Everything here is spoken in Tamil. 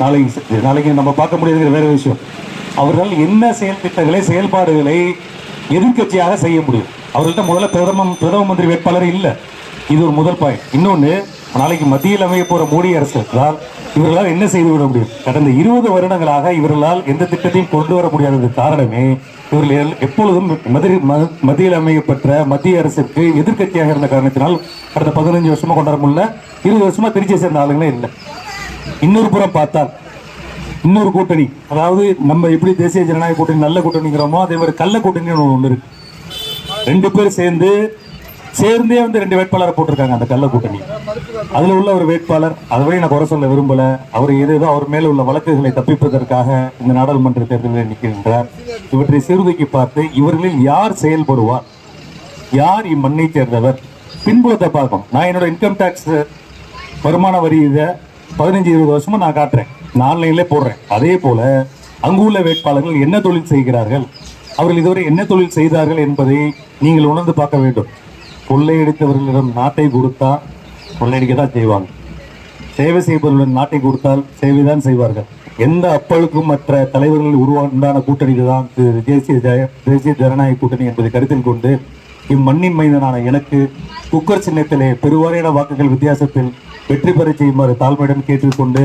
நாளைக்கு நாளைக்கு நம்ம பார்க்க முடியாதுங்கிற வேற விஷயம். அவர்கள் என்ன செயல் திட்டங்களை செயல்பாடுகளை எதிர்க்கட்சியாக செய்ய முடியும். அவர்கள்ட்ட முதல்ல பிரதம பிரதம மந்திரி வேட்பாளர் இல்லை. இது ஒரு முதல் பாயிண்ட் இன்னொன்று நாளைக்கு மத்தியில் அமைய போகிற மோடி அரசு தான் இவர்களால் என்ன செய்து விட முடியும்? கடந்த இருபது வருடங்களாக இவர்களால் எந்த திட்டத்தையும் கொண்டு வர முடியாதது காரணமே இவர்கள் எப்பொழுதும் மதுரை மத்தியில் அமையப்பட்ட மத்திய அரசுக்கு எதிர்க்கட்சியாக இருந்த காரணத்தினால் கடந்த பதினஞ்சு வருஷமாக கொண்டாட முடியல இருபது வருஷமாக திருச்சியை சேர்ந்த ஆளுங்களே இல்லை. இன்னொரு புறம் பார்த்தால் இன்னொரு கூட்டணி. அதாவது நம்ம எப்படி தேசிய ஜனநாயக கூட்டணி நல்ல கூட்டணிங்கிறோமோ அதே மாதிரி கள்ள கூட்டணி ஒன்று இருக்கு. ரெண்டு பேர் சேர்ந்து சேர்ந்தே வந்து ரெண்டு வேட்பாளரை போட்டிருக்காங்க அந்த கள்ள கூட்டணி. அதுல உள்ள ஒரு வேட்பாளர் அதுவரை நான் குறை சொல்ல விரும்பல. அவர் ஏதேதோ அவர் மேல உள்ள வழக்குகளை தப்பிப்பதற்காக இந்த நாடாளுமன்ற தேர்தலில் நிற்கின்றார். இவற்றை சீர்தூக்கி பார்த்து இவர்களில் யார் செயல்படுவார்? யார் இம்மண்ணை சேர்ந்தவர் பின்புலத்தை பார்க்கும் நான் என்னோட இன்கம் டேக்ஸ் வருமான வரி இதை பதினஞ்சு இருபது வருஷமா நான் காட்டுறேன். நான் ஆன்லைன்ல போடுறேன். அதே போல அங்கு உள்ள வேட்பாளர்கள் என்ன தொழில் செய்கிறார்கள்? அவர்கள் இதுவரை என்ன தொழில் செய்தார்கள் என்பதை நீங்கள் உணர்ந்து பார்க்க வேண்டும். கொள்ளையடித்தவர்களிடம் நாட்டை கொடுத்தா கொள்ளையடிக்க தான் செய்வாங்க. சேவை செய்பவர்களிடம் நாட்டை கொடுத்தால் சேவை தான் செய்வார்கள். எந்த அப்பழுக்கும் மற்ற தலைவர்கள் உருவாண்டான கூட்டணி தான் தேசிய ஜெய- தேசிய ஜனநாயக கூட்டணி என்பதை கருத்தில் கொண்டு இம்மண்ணின் மைந்தனான எனக்கு குக்கர் சின்னத்திலே பெருவாரியான வாக்குகள் வித்தியாசத்தில் வெற்றி பெற செய்யுமாறு தாழ்மையிடம் கேட்டுக்கொண்டு